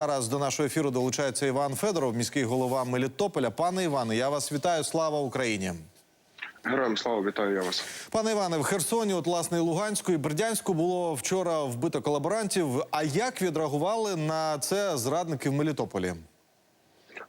Зараз до нашого ефіру долучається Іван Федоров, міський голова Мелітополя. Пане Іване, я вас вітаю. Слава Україні. Героям слава вітаю я вас. Пане Іване, в Херсоні, от власне Луганську і Бердянську було вчора вбито колаборантів. А як відреагували на це зрадники в Мелітополі?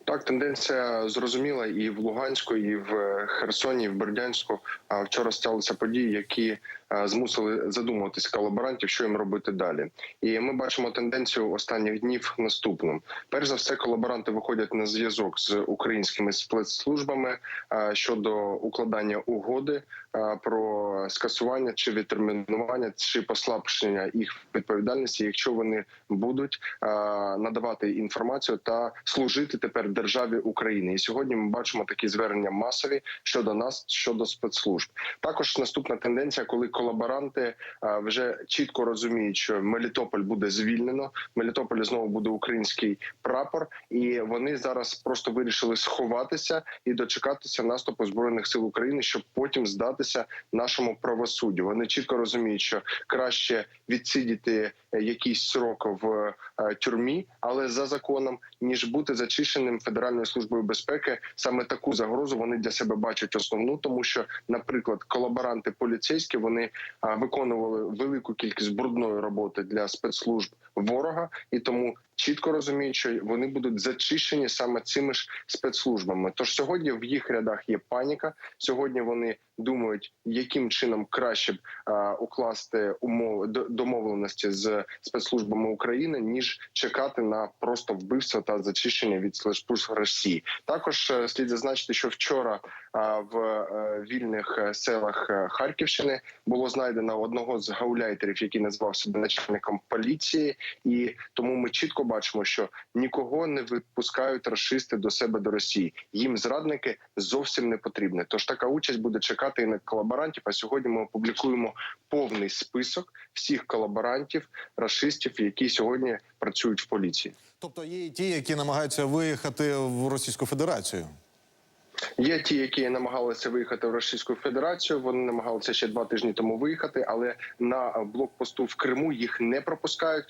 Так, тенденція зрозуміла і в Луганську, і в Херсоні, і в Бердянську. А вчора сталися події, які е, змусили задумуватись колаборантів, що їм робити далі. І ми бачимо тенденцію останніх днів наступну. Перш за все, колаборанти виходять на зв'язок з українськими спецслужбами е, щодо укладання угоди е, про скасування чи відтермінування, чи послаблення їх відповідальності, якщо вони будуть е, надавати інформацію та служити тепер державі України. І сьогодні ми бачимо такі звернення масові щодо нас, щодо спецслужб. Також наступна тенденція, коли колаборанти е, вже чітко розуміють, що Мелітополь буде звільнено. в Мелітополі знову буде український прапор, і вони зараз просто вирішили сховатися і дочекатися наступу збройних сил України, щоб потім здатися нашому правосуддю. Вони чітко розуміють, що краще відсидіти е, якийсь срок в е, тюрмі, але за законом, ніж бути зачищеним Федеральною службою безпеки. Саме таку загрозу вони для себе бачать основну, тому що, наприклад, колаборанти поліцейські вони виконували велику кількість брудної роботи для спецслужб ворога, і тому чітко розуміють, що вони будуть зачищені саме цими ж спецслужбами. Тож сьогодні в їх рядах є паніка. Сьогодні вони думають, яким чином краще б а, укласти умови домовленості з спецслужбами України, ніж чекати на просто вбивство та зачищення від спецслужб Росії. Також е, слід зазначити, що вчора а, в е, вільних е, селах Харківщини було знайдено одного з гауляйтерів, який назвав себе начальником поліції, і тому ми чітко бачимо, що нікого не випускають расисти до себе до Росії. Їм зрадники зовсім не потрібні. Тож така участь буде чекати і на колаборантів. А сьогодні ми опублікуємо повний список всіх колаборантів, расистів, які сьогодні працюють в поліції. Тобто є і ті, які намагаються виїхати в Російську Федерацію. Є ті, які намагалися виїхати в Російську Федерацію. Вони намагалися ще два тижні тому виїхати, але на блокпосту в Криму їх не пропускають.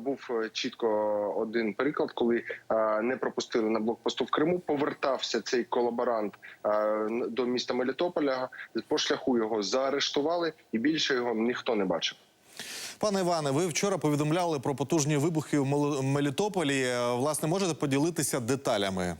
Був е, чітко один приклад, коли не пропустили на блокпосту в Криму. Повертався цей колаборант до міста Мелітополя. По шляху його заарештували, і більше його ніхто не бачив. Пане Іване, ви вчора повідомляли про потужні вибухи в Мел- Мелітополі. Е, Власне, можете поділитися деталями?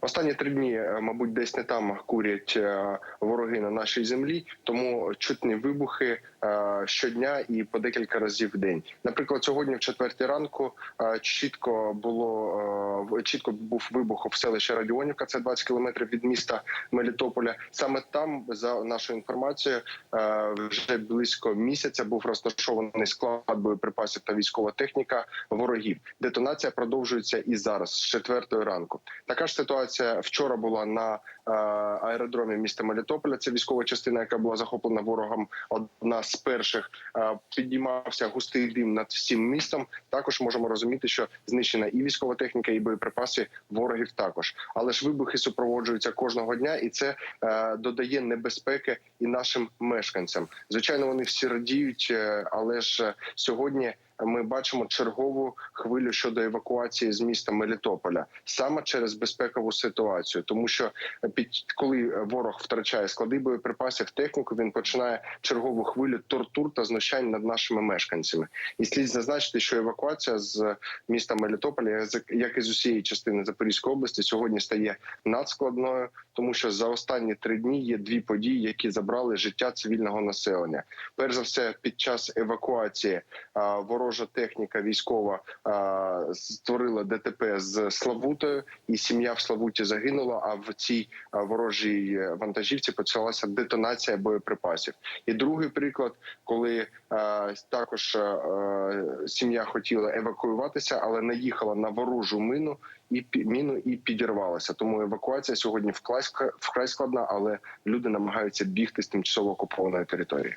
Останні три дні, е, мабуть, десь не там курять е, вороги на нашій землі, тому чутні вибухи е, щодня і по декілька разів в день. Наприклад, сьогодні, в четвертій ранку, чітко було чітко був вибух в селищі Радіонівка, це 20 кілометрів від міста Мелітополя. Саме там, за нашою інформацією, вже близько місяця був розташований склад боєприпасів та військова техніка ворогів. Детонація продовжується і зараз, з четвертої ранку. Така ж ситуація вчора була на е, аеродромі міста Мелітополя. Це військова частина, яка була захоплена ворогом. Одна з перших Е, піднімався густий дим над всім містом. Також можемо розуміти, що знищена і військова техніка, і боєприпаси ворогів також. Але ж вибухи супроводжуються кожного дня, і це е, додає небезпеки і нашим мешканцям. Звичайно, вони всі радіють, але ж сьогодні. Ми бачимо чергову хвилю щодо евакуації з міста Мелітополя саме через безпекову ситуацію, тому що під коли ворог втрачає склади боєприпасів, техніку він починає чергову хвилю тортур та знущань над нашими мешканцями. І слід зазначити, що евакуація з міста Мелітополя, як і з усієї частини Запорізької області, сьогодні стає надскладною, тому що за останні три дні є дві події, які забрали життя цивільного населення. Перш за все, під час евакуації а, ворожа техніка військова а, створила ДТП з Славутою, і сім'я в Славуті загинула. А в цій ворожій е, вантажівці почалася детонація боєприпасів. І другий приклад, коли а, також а, а, сім'я хотіла евакуюватися, але наїхала на ворожу мину. І міну і підірвалася. Тому евакуація сьогодні вкрай складна, але люди намагаються бігти з тимчасово окупованої території.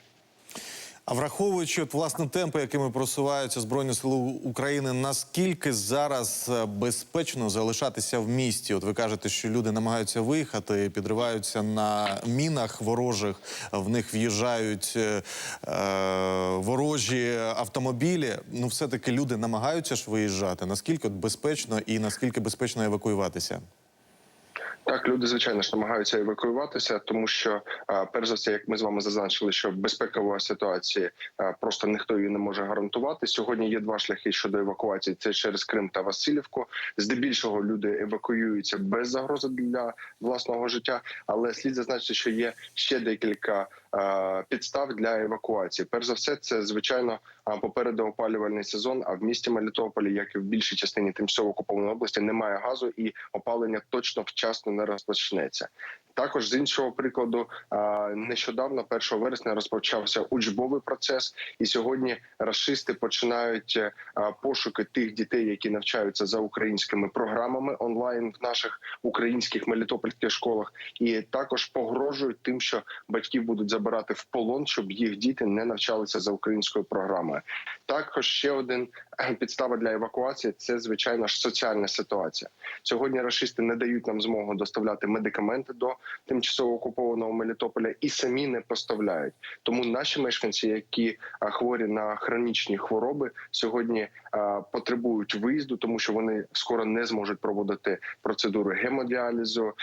А враховуючи от, власне темпи, якими просуваються збройні сили України, наскільки зараз е, безпечно залишатися в місті? От ви кажете, що люди намагаються виїхати, підриваються на мінах ворожих, в них в'їжджають е, е, ворожі автомобілі. Ну, все таки люди намагаються ж виїжджати. Наскільки от безпечно і наскільки безпечно евакуюватися? Так, люди звичайно ж намагаються евакуюватися, тому що перш за все, як ми з вами зазначили, що безпекова ситуація просто ніхто її не може гарантувати. Сьогодні є два шляхи щодо евакуації: це через Крим та Васильівку. Здебільшого люди евакуюються без загрози для власного життя, але слід зазначити, що є ще декілька підстав для евакуації. Перш за все, це звичайно попереду опалювальний сезон. А в місті Мелітополі, як і в більшій частині тимчасово окупованої області, немає газу і опалення точно вчасно не розпочнеться. Також з іншого прикладу, нещодавно, 1 вересня, розпочався учбовий процес, і сьогодні рашисти починають е, пошуки тих дітей, які навчаються за українськими програмами онлайн в наших українських мелітопольських школах, і також погрожують тим, що батьків будуть забирати в полон, щоб їх діти не навчалися за українською програмою. Також ще один е, підстава для евакуації це звичайно ж соціальна ситуація. Сьогодні рашисти не дають нам змогу доставляти медикаменти до тимчасово окупованого Мелітополя і самі не поставляють. Тому наші мешканці, які хворі на хронічні хвороби, сьогодні а, потребують виїзду, тому що вони скоро не зможуть проводити процедури гемодіалізу.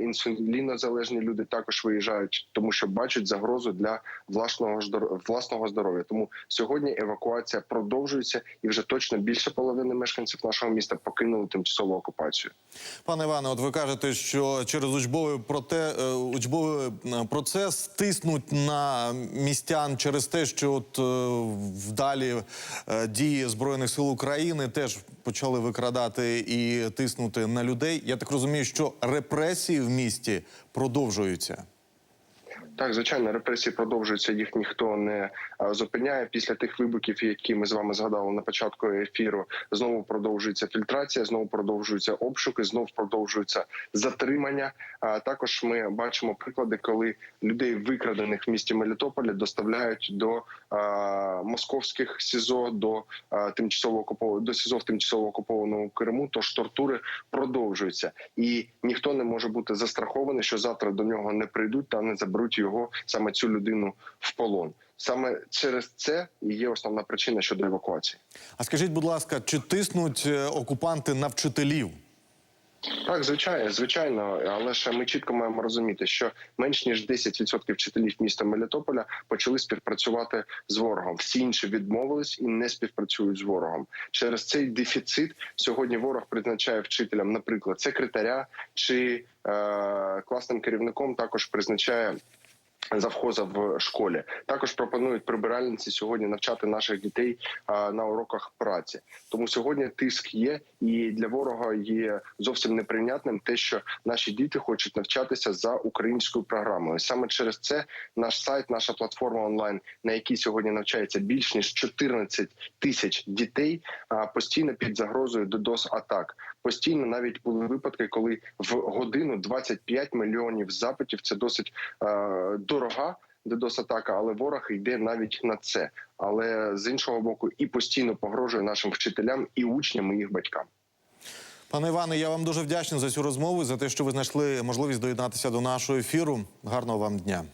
Інсулінозалежні люди також виїжджають, тому що бачать загрозу для власного власного здоров'я. Тому сьогодні евакуація продовжується, і вже точно більше половини мешканців нашого міста покинули тимчасову окупацію. Пане Іване, от ви кажете, що через учбовий проте е, учбовий е, процес тиснуть на містян через те, що от е, вдалі дії збройних сил України теж почали викрадати і тиснути на людей. Я так розумію, що репресії в місті продовжуються. Так, звичайно, репресії продовжуються. Їх ніхто не зупиняє. Після тих вибухів, які ми з вами згадали на початку ефіру, знову продовжується фільтрація, знову продовжуються обшуки, знову продовжуються затримання. А також ми бачимо приклади, коли людей, викрадених в місті Мелітополі, доставляють до а, московських СІЗО, до а, тимчасово окупованого до СІЗО в тимчасово окупованому Криму. Тож тортури продовжуються, і ніхто не може бути застрахований, що завтра до нього не прийдуть та не заберуть його саме цю людину в полон. Саме через це і є основна причина щодо евакуації. А скажіть, будь ласка, чи тиснуть е, окупанти на вчителів? Так, звичайно, звичайно, але ж ми чітко маємо розуміти, що менш ніж 10% вчителів міста Мелітополя почали співпрацювати з ворогом. Всі інші відмовились і не співпрацюють з ворогом. Через цей дефіцит сьогодні ворог призначає вчителям, наприклад, секретаря чи е, класним керівником також призначає. Завхоза в школі також пропонують прибиральниці сьогодні навчати наших дітей на уроках праці. Тому сьогодні тиск є, і для ворога є зовсім неприйнятним те, що наші діти хочуть навчатися за українською програмою. Саме через це наш сайт, наша платформа онлайн, на якій сьогодні навчається більш ніж 14 тисяч дітей, постійно під загрозою додос атак. Постійно навіть були випадки, коли в годину 25 мільйонів запитів це досить е, дорога додос атака, але ворог йде навіть на це. Але з іншого боку, і постійно погрожує нашим вчителям і учням, і їх батькам. Пане Іване, я вам дуже вдячний за цю розмову, за те, що ви знайшли можливість доєднатися до нашого ефіру. Гарного вам дня.